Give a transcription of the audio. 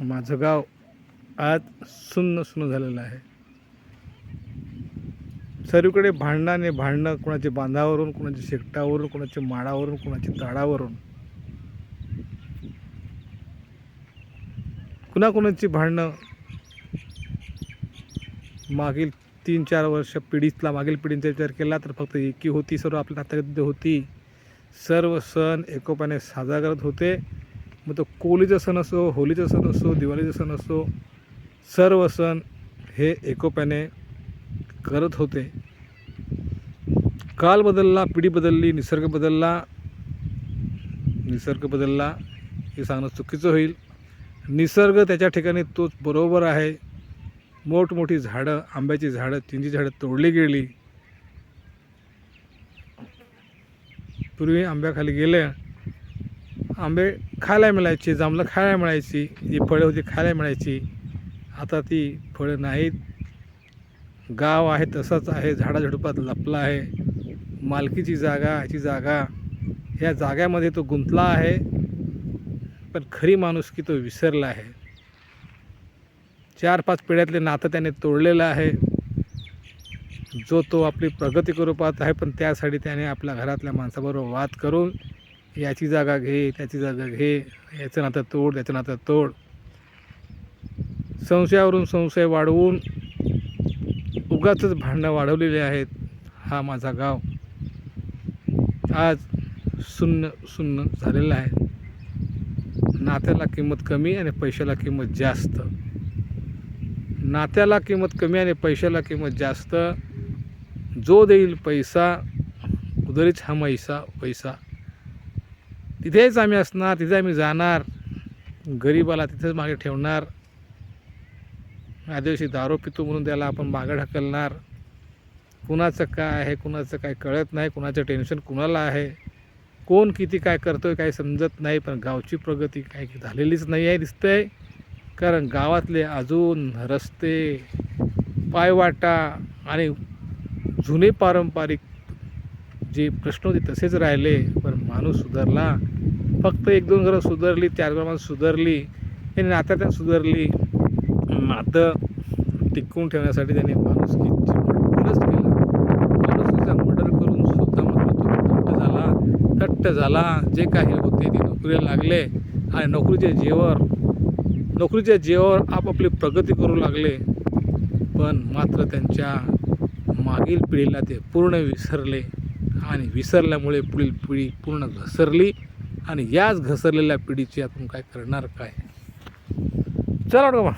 माझं गाव आज सुन्न सुन्न झालेलं आहे. सर्वीकडे भांडणाने भांडणं कोणाच्या बांधावरून कोणाच्या शेकटावरून कोणाच्या माडावरून कोणाच्या ताडावरून कुणाकुणाची भांडणं मागील तीन चार वर्ष पिढीतला मागील पिढींचा विचार केला तर फक्त एकी होती सर्व आपल्या नात्यामध्ये होती. सर्व सण एकोप्याने साजरा करत होते. मग तो कोळीचा सण असो होलीचा सण असो दिवाळीचा सण असो सर्व सण हे एकोप्याने करत होते. काल बदलला पिढी बदलली निसर्ग बदलला निसर्ग बदलला हे सांगणं चुकीचं होईल. निसर्ग त्याच्या ठिकाणी तोच बरोबर आहे. मोठमोठी झाडं आंब्याची झाडं चिंची झाडं तोडली गेली. पूर्वी आंब्याखाली गेल्या आंबे खायला मिळायचे जांभळं खायला मिळायची जी फळं होती खायला मिळायची. आता ती फळं नाहीत. गाव आहे तसंच आहे झाडाझुडपात लपला आहे. मालकीची जागा ह्याची जागा. ह्या जाग्यामध्ये तो गुंतला आहे पण खरी माणुसकी तो विसरला आहे. चार पाच पिढ्यातले नातं त्याने तोडलेलं आहे. जो तो आपली प्रगती करू पाहत आहे पण त्यासाठी त्याने आपल्या घरातल्या माणसाबरोबर वाद करून याची जागा घे त्याची जागा घे. याचं नातं तोड त्याचं नातं तोड. संशयावरून संशय वाढवून उगाच भांडणं वाढवलेली आहेत हा माझा गाव. आज शून्य शून्य झालेला आहे. नात्याला किंमत कमी आणि पैशाला किंमत जास्त. नात्याला किंमत कमी आणि पैशाला किंमत जास्त. जो देईल पैसा उदरीच हा मैसा पैसा. तिथेच आम्ही असणार तिथे आम्ही जाणार गरिबाला तिथेच मागे ठेवणार. आदिवासी दारू पितो म्हणून त्याला आपण मागे ढकलणार. कुणाचं काय आहे कुणाचं काय कळत नाही कुणाचं टेन्शन कुणाला आहे? कोण किती काय करतो आहे काही समजत नाही पण गावची प्रगती काही झालेलीच नाही आहे दिसतं आहे कारण गावातले अजून रस्ते पायवाटा आणि जुने पारंपरिक जे प्रश्न होते तसेच राहिले पण माणूस सुधारला. फक्त एक दोन घरं सुधारली चार घरं सुधारली आणि नात्यात सुधारली. नातं टिकवून ठेवण्यासाठी त्याने माणूस मर्डरच केलं. माणूस मर्डर करून स्वतः मात्र तो झाला. कट्ट झाला. जे काही होते ते नोकरीला लागले. आणि नोकरीच्या जेवर नोकरीच्या जेवर आपापली प्रगती करू लागले. पण मात्र त्यांच्या मागील पिढीला ते पूर्ण विसरले. आणि विसरल्यामुळे पुढील पिढी पूर्ण घसरली आणि याच घसरलेल्या पिढीची आपण काय करणार काय? चला डोबा